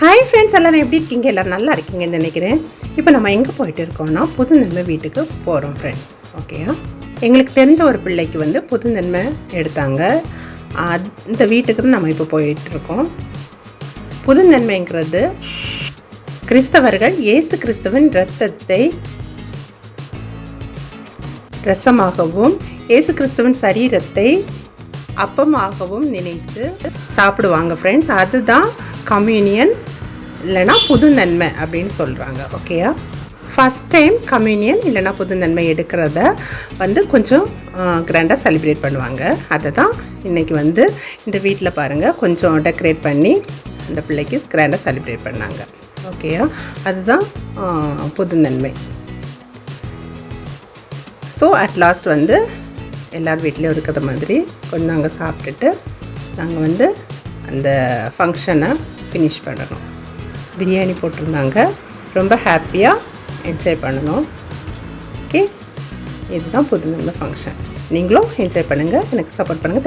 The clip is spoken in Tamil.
ஹாய் ஃப்ரெண்ட்ஸ் எல்லாரும் எப்படி இருக்கீங்க? எல்லோரும் நல்லா இருக்கீங்கன்னு நினைக்கிறேன். இப்போ நம்ம எங்கே போயிட்டு இருக்கோம்னா புது நன்மை வீட்டுக்கு போகிறோம் ஃப்ரெண்ட்ஸ் ஓகேயா எங்களுக்கு தெரிஞ்ச ஒரு பிள்ளைக்கு வந்து புது நன்மை எடுத்தாங்க அந்த வீட்டுக்கு தான் நம்ம இப்போ போயிட்டுருக்கோம் புது நன்மைங்கிறது கிறிஸ்தவர்கள் இயேசு கிறிஸ்தவன் இரத்தத்தை ரசமாகவும் இயேசு கிறிஸ்துவின் சரீரத்தை அப்பமாகவும் நினைத்து சாப்பிடுவாங்க ஃப்ரெண்ட்ஸ் அதுதான் கம்யூனியன் இல்லைனா புது நன்மை அப்படின்னு சொல்கிறாங்க ஓகேயா ஃபஸ்ட் டைம் கம்யூனியன் இல்லைனா புது நன்மை எடுக்கிறத வந்து கொஞ்சம் கிராண்டாக செலிப்ரேட் பண்ணுவாங்க. அதை தான் இன்றைக்கி வந்து இந்த வீட்டில் பாருங்கள் கொஞ்சம் டெக்கரேட் பண்ணி அந்த பிள்ளைக்கு கிராண்டாக செலிப்ரேட் பண்ணாங்க ஓகேயா அதுதான் புது நன்மை ஸோ அட் லாஸ்ட் வந்து எல்லார் வீட்லேயும் இருக்கிற மாதிரி கொஞ்சம் நாங்கள் சாப்பிட்டுட்டு நாங்கள் வந்து அந்த ஃபங்க்ஷனை ஃபினிஷ் பண்ணணும். பிரியாணி போட்டிருந்தாங்க. ரொம்ப ஹாப்பியாக என்ஜாய் பண்ணணும். ஓகே இதுதான் புது ஃபங்க்ஷன் நீங்களும் என்ஜாய் பண்ணுங்கள் எனக்கு சப்போர்ட் பண்ணுங்கள்